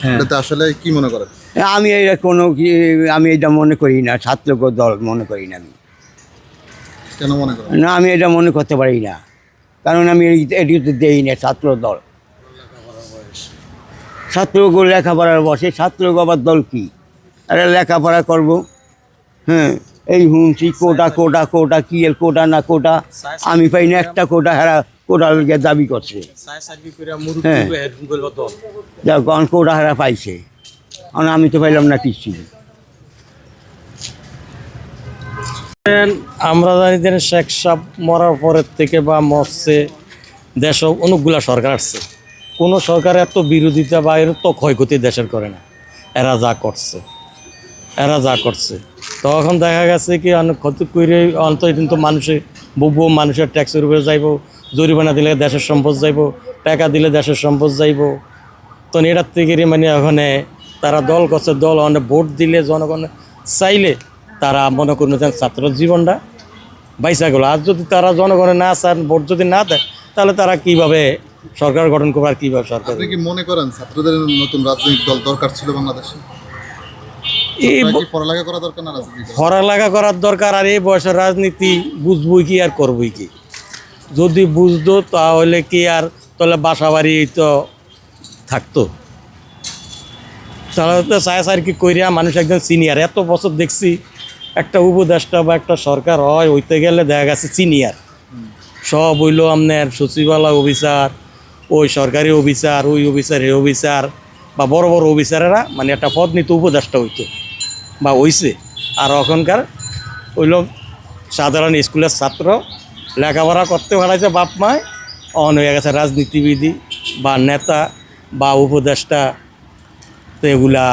হ্যাঁ। এটাতে আসলে কি মনে করেন? আমি এটা কোনো কি আমি এটা মনে করি না ছাত্র দল মনে করি না আমি। কেন মনে করেন? না আমি এটা মনে করতে পারি না। কারণ আমি এটিতে দেই না ছাত্র দল। ছাত্রকে লেখাপড়ার বসে ছাত্রকে আবার দল কি? আরে লেখাপড়া করব। হ্যাঁ এই শুনছি কোটা কোটা কোটা কি এর কোটা না কোটা? আমি পাই না একটা কোটা হারা দাবি করছে। হ্যাঁ। যা পাইছে। আমি তো পাইলাম না কিছু আমরা জানি যে শেখ সাহ মরার পরের থেকে বা মরছে দেশ অনেকগুলা সরকার আসছে। কোনো সরকার এত বিরোধিতা বা এর তো ক্ষয়ক্ষতি দেশের করে না। এরা যা করছে এরা যা করছে। তখন দেখা গেছে কি অনেক ক্ষতি করে অন্ত কিন্তু মানুষে বুবু মানুষের ট্যাক্সের উপরে যাইব জরিমানা দিলে দেশের সম্পদ যাইব টাকা দিলে দেশের সম্পদ যাইব। তো এটার থেকে মানে ওখানে তারা দল করছে দল অনেক ভোট দিলে জনগণ চাইলে তারা মনে করুন যে ছাত্র জীবনটা বাইসা গেল। আর যদি তারা জনগণে না চান ভোট যদি না দেয় তাহলে তারা কীভাবে সরকার গঠন করবে আর কীভাবে সরকার আপনি কি মনে করেন ছাত্রদের নতুন রাজনৈতিক দল দরকার ছিল বাংলাদেশে? এই পড়ালেখা করা দরকার না পড়ালেখা করার দরকার আর এই বয়সের রাজনীতি বুঝবই কি আর করবই কি? যদি বুঝতো, তাহলে কি আর তাহলে বাসা বাড়ি তো থাকতো? তাহলে তো সায়া সার কি কইরা মানুষ একজন সিনিয়র এত বছর দেখছি একটা উপদেষ্টা বা একটা সরকার হয় হইতে গেলে দেখা গেছে সিনিয়র সব হইল আপনার সচিবালয় অফিসার, ওই সরকারি অফিসার, ওই অফিসার এই অফিসার, বা বড় বড় অফিসারেরা মানে একটা পদ নিতে উপদেষ্টা হইতো, বা হইছে। আর এখনকার হইল সাধারণ স্কুলের ছাত্র লেখাপড়া করতে পারাইছে বাপ মায় অন হয়ে গেছে রাজনীতিবিদী বা নেতা বা উপদেষ্টা। তো এগুলা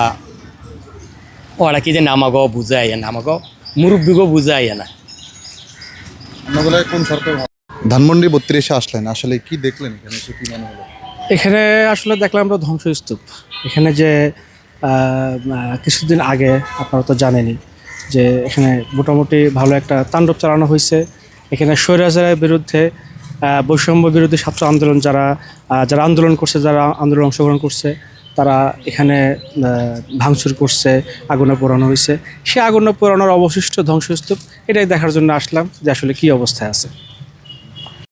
ওরা কি যে নামাগ বুঝাই না আমাগো মুরব্বীগো বুঝাই না। কোন সরকার ধানমন্ডি বত্রিশে আসলেন আসলে কি দেখলেন এখানে? কি মনে হলো? এখানে আসলে দেখলাম আমরা ধ্বংসস্তূপ। এখানে যে কিছুদিন আগে আপনারা তো জানেনই যে এখানে মোটামুটি ভালো একটা তাণ্ডব চালানো হয়েছে। এখানে স্বৈরাচারের বিরুদ্ধে বৈষম্য বিরোধী ছাত্র আন্দোলন যারা যারা আন্দোলন করছে, যারা আন্দোলন অংশগ্রহণ করছে, তারা এখানে ভাঙচুর করছে, আগুনে পোড়ানো হয়েছে। সে আগুনে পোড়ানোর অবশিষ্ট ধ্বংসস্তূপ, এটাই দেখার জন্য আসলাম যে আসলে কী অবস্থায় আছে।